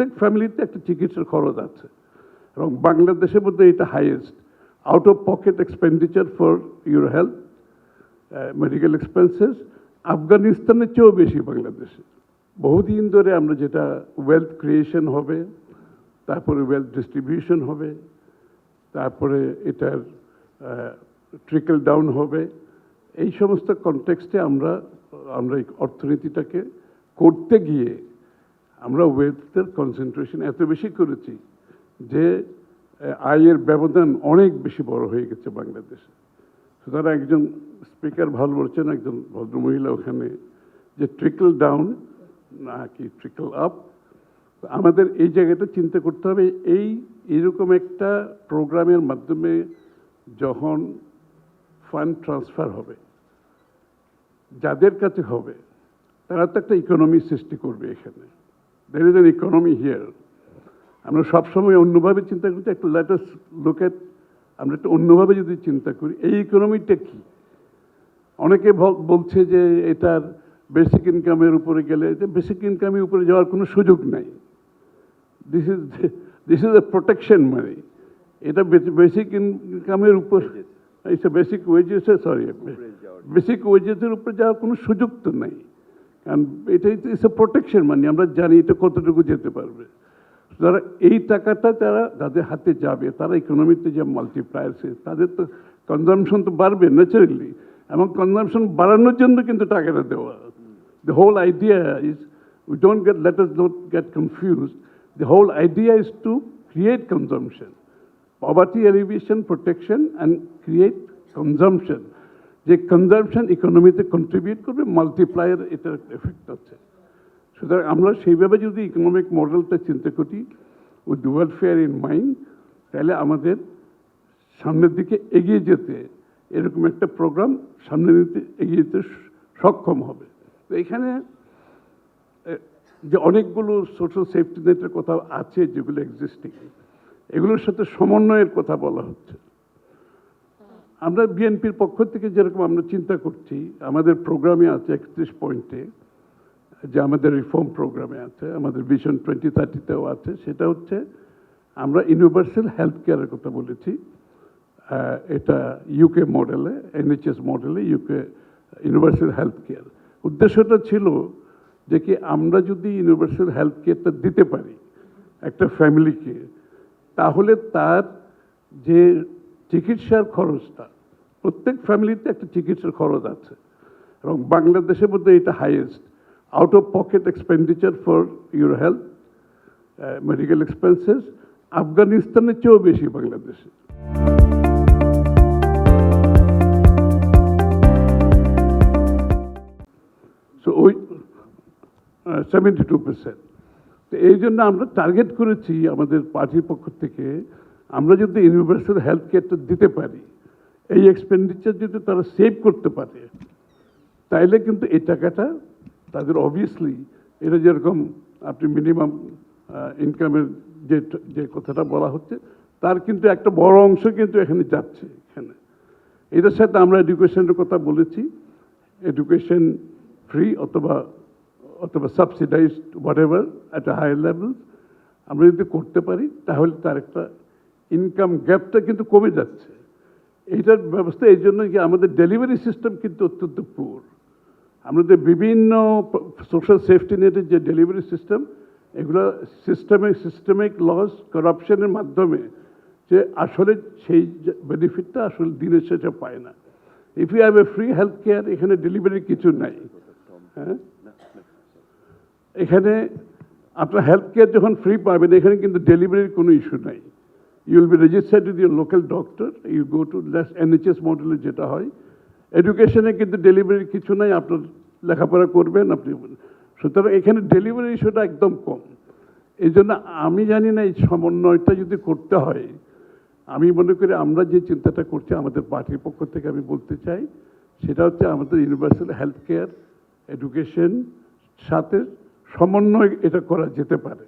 প্রত্যেক ফ্যামিলিতে একটা চিকিৎসার খরচ আছে। এবং বাংলাদেশের মধ্যে এটা highest out of pocket expenditure for your health medical expenses আফগানিস্তানের চেয়েও বেশি বাংলাদেশে। বহুদিন ধরে আমরা যেটা ওয়েলথ ক্রিয়েশন হবে, তারপরে ওয়েলথ ডিস্ট্রিবিউশন হবে, তারপরে এটার ট্রিকল ডাউন হবে। এই সমস্ত কনটেক্সটে আমরা আমরা এই অর্থনীতিটাকে করতে গিয়ে আমরা ওয়েলথের কনসেন্ট্রেশন এত বেশি করেছি যে আয়ের ব্যবধান অনেক বেশি বড় হয়ে গেছে বাংলাদেশে। সুতরাং একজন স্পিকার ভালো বলছেন, একজন ভদ্রমহিলা ওখানে যে ট্রিকল ডাউন না কি ট্রিকল আপ আমাদের এই জায়গাটা চিন্তা করতে হবে। এই, এরকম একটা প্রোগ্রামের মাধ্যমে যখন ফান্ড ট্রান্সফার হবে, যাদের কাছে হবে, তারা তো একটা ইকোনমি সৃষ্টি করবে এখানে। There is an economy here আমরা সবসময় অন্যভাবে চিন্তা করছি একটু লেটাস লোকেট আমরা একটু অন্যভাবে যদি চিন্তা করি এই ইকোনমিটা কি? অনেকে বল- বলছে যে এটার বেসিক ইনকামের উপরে গেলে বেসিক ইনকামের উপরে যাওয়ার কোনো সুযোগ নাই। This is this is a protection money এটা বেসিক ইনকামের উপর বেসিক ওয়েজেস সরি বেসিক ওয়েজেসের উপরে যাওয়ার কোনো সুযোগ তো নাই। কারণ এটা ইটস এ প্রোটেকশন মানি আমরা জানি এটা কতটুকু যেতে পারবে যারা এই টাকাটা তারা যাদের হাতে যাবে তারা ইকোনমিতে যে মাল্টিপ্লায়ার্স তাদের তো কনজামশন তো বাড়বে ন্যাচারালি এবং কনজামশন বাড়ানোর জন্য কিন্তু টাকাটা দেওয়া The whole idea is, we don't get, let us not get confused. The whole idea is to create consumption. Poverty alleviation, protection, and create consumption. যে কনজামশন ইকোনমিতে কন্ট্রিবিউট করবে মাল্টিপ্লায়ার এটার এফেক্ট আছে। সুতরাং আমরা সেইভাবে যদি ইকোনমিক মডেলটা চিন্তা করি উইথ ওয়েলফেয়ার ইন মাইন্ড তাহলে আমাদের সামনের দিকে এগিয়ে যেতে এরকম একটা প্রোগ্রাম সামনে নিতে এগিয়ে যেতে সক্ষম হবে। তো এখানে যে অনেকগুলো সোশ্যাল সেফটি নেটের কথা আছে যেগুলো এক্সিস্টিং এগুলোর সাথে সমন্বয়ের কথা বলা হচ্ছে। আমরা বিএনপির পক্ষ থেকে যেরকম আমরা চিন্তা করছি, আমাদের প্রোগ্রামে আছে একত্রিশ পয়েন্টে, যে আমাদের রিফর্ম প্রোগ্রামে আছে, আমাদের ভিশন টোয়েন্টি থার্টিতেও আছে, সেটা হচ্ছে আমরা ইউনিভার্সাল হেলথ কেয়ারের কথা বলেছি। এটা ইউকে মডেলে এনএইচএস মডেলে ইউকে ইউনিভার্সাল হেলথ কেয়ার উদ্দেশ্যটা ছিল যে কি আমরা যদি ইউনিভার্সাল হেলথ কেয়ারটা দিতে পারি একটা ফ্যামিলিকে তাহলে তার যে চিকিৎসার খরচটা প্রত্যেক ফ্যামিলিতে একটা চিকিৎসার খরচ আছে। এবং বাংলাদেশের মধ্যে এটা highest out of pocket expenditure for your health medical expenses আফগানিস্তানের চেয়েও বেশি বাংলাদেশে। ওই সেভেন্টি টু পার্সেন্ট তো এই জন্য আমরা টার্গেট করেছি আমাদের পার্টির পক্ষ থেকে আমরা যদি ইউনিভার্সাল হেলথ কেয়ারটা দিতে পারি, এই এক্সপেন্ডিচার যদি তারা সেভ করতে পারে, তাইলে কিন্তু এই টাকাটা তাদের অবভিয়াসলি এটা যেরকম আপনি মিনিমাম ইনকামের যে যে কথাটা বলা হচ্ছে, তার কিন্তু একটা বড় অংশ কিন্তু এখানে যাচ্ছে এখানে। এটার সাথে আমরা এডুকেশনের কথা বলেছি এডুকেশন ফ্রি অথবা অথবা subsidised whatever at higher level আমরা যদি করতে পারি, তাহলে তার একটা ইনকাম গ্যাপটা কিন্তু কমে যাচ্ছে। এইটার ব্যবস্থা এই জন্য কি আমাদের ডেলিভারি সিস্টেম কিন্তু অত্যন্ত পুর আমাদের বিভিন্ন সোশ্যাল সেফটি নেটের যে ডেলিভারি সিস্টেম এগুলো সিস্টেমিক সিস্টেমিক লস করাপশনের মাধ্যমে যে আসলে সেই বেনিফিটটা আসলে দিনের শেষে পায় না। If you have a free health care এখানে ডেলিভারি কিছু নাই। হ্যাঁ? এখানে আপনার হেলথ কেয়ার যখন ফ্রি পাবেন, এখানে কিন্তু ডেলিভারির কোনো ইস্যু নাই। Will be registered with your local doctor you go to NHS মডেলে যেটা হয়। এডুকেশনে কিন্তু ডেলিভারির কিছু নাই, আপনার লেখাপড়া করবেন আপনি। সুতরাং এখানে ডেলিভারি ইস্যুটা একদম কম। এই জন্য আমি জানি না এই সমন্বয়টা যদি করতে হয়, আমি মনে করি আমরা যে চিন্তাটা করছি আমাদের পার্টির পক্ষ থেকে আমি বলতে চাই, সেটা হচ্ছে আমাদের ইউনিভার্সাল হেলথ কেয়ার এডুকেশন সাথে সমন্বয় এটা করা যেতে পারে।